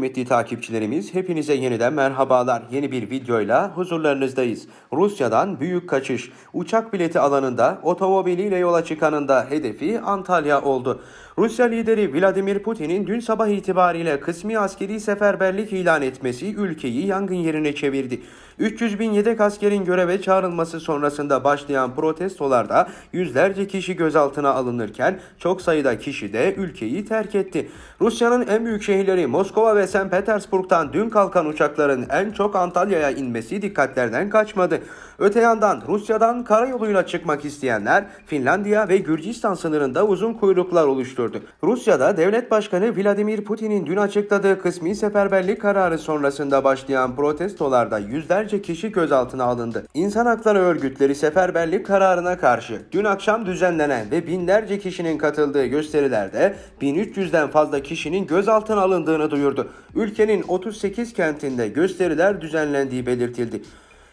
Kıymetli takipçilerimiz hepinize yeniden merhabalar. Yeni bir videoyla huzurlarınızdayız. Rusya'dan büyük kaçış. Uçak bileti alanında otomobiliyle yola çıkanında hedefi Antalya oldu. Rusya lideri Vladimir Putin'in dün sabah itibariyle kısmi askeri seferberlik ilan etmesi ülkeyi yangın yerine çevirdi. 300 bin yedek askerin göreve çağrılması sonrasında başlayan protestolarda yüzlerce kişi gözaltına alınırken çok sayıda kişi de ülkeyi terk etti. Rusya'nın en büyük şehirleri Moskova ve St. Petersburg'dan dün kalkan uçakların en çok Antalya'ya inmesi dikkatlerden kaçmadı. Öte yandan Rusya'dan karayoluyla çıkmak isteyenler Finlandiya ve Gürcistan sınırında uzun kuyruklar oluşturdu. Rusya'da devlet başkanı Vladimir Putin'in dün açıkladığı kısmi seferberlik kararı sonrasında başlayan protestolarda yüzlerce kişi gözaltına alındı. İnsan hakları örgütleri seferberlik kararına karşı dün akşam düzenlenen ve binlerce kişinin katıldığı gösterilerde 1300'den fazla kişinin gözaltına alındığını duyurdu. Ülkenin 38 kentinde gösteriler düzenlendiği belirtildi.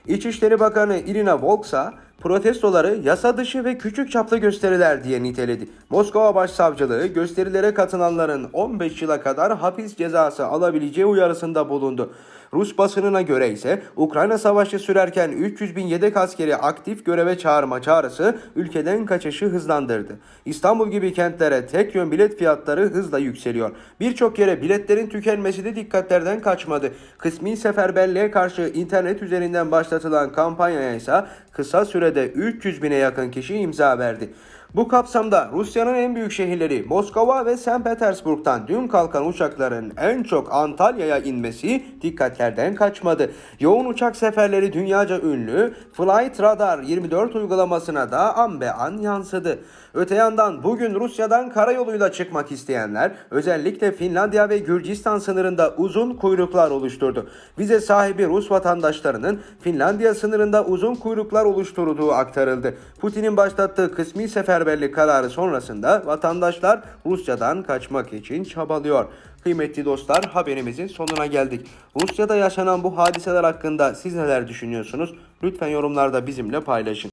İçişleri Bakanı Irina Volksa protestoları yasa dışı ve küçük çaplı gösteriler diye niteledi. Moskova Başsavcılığı gösterilere katılanların 15 yıla kadar hapis cezası alabileceği uyarısında bulundu. Rus basınına göre ise Ukrayna savaşı sürerken 300 bin yedek askeri aktif göreve çağırma çağrısı ülkeden kaçışı hızlandırdı. İstanbul gibi kentlere tek yön bilet fiyatları hızla yükseliyor. Birçok yere biletlerin tükenmesi de dikkatlerden kaçmadı. Kısmi seferberliğe karşı internet üzerinden başlatılan kampanyaya ise kısa sürede 300 bine yakın kişi imza verdi. Bu kapsamda Rusya'nın en büyük şehirleri Moskova ve St. Petersburg'dan dün kalkan uçakların en çok Antalya'ya inmesi dikkatlerden kaçmadı. Yoğun uçak seferleri dünyaca ünlü Flight Radar 24 uygulamasına da an be an yansıdı. Öte yandan bugün Rusya'dan karayoluyla çıkmak isteyenler özellikle Finlandiya ve Gürcistan sınırında uzun kuyruklar oluşturdu. Vize sahibi Rus vatandaşlarının Finlandiya sınırında uzun kuyruklar oluşturduğu aktarıldı. Putin'in başlattığı kısmi seferberlik kararı sonrasında vatandaşlar Rusya'dan kaçmak için çabalıyor. Kıymetli dostlar haberimizin sonuna geldik. Rusya'da yaşanan bu hadiseler hakkında siz neler düşünüyorsunuz? Lütfen yorumlarda bizimle paylaşın.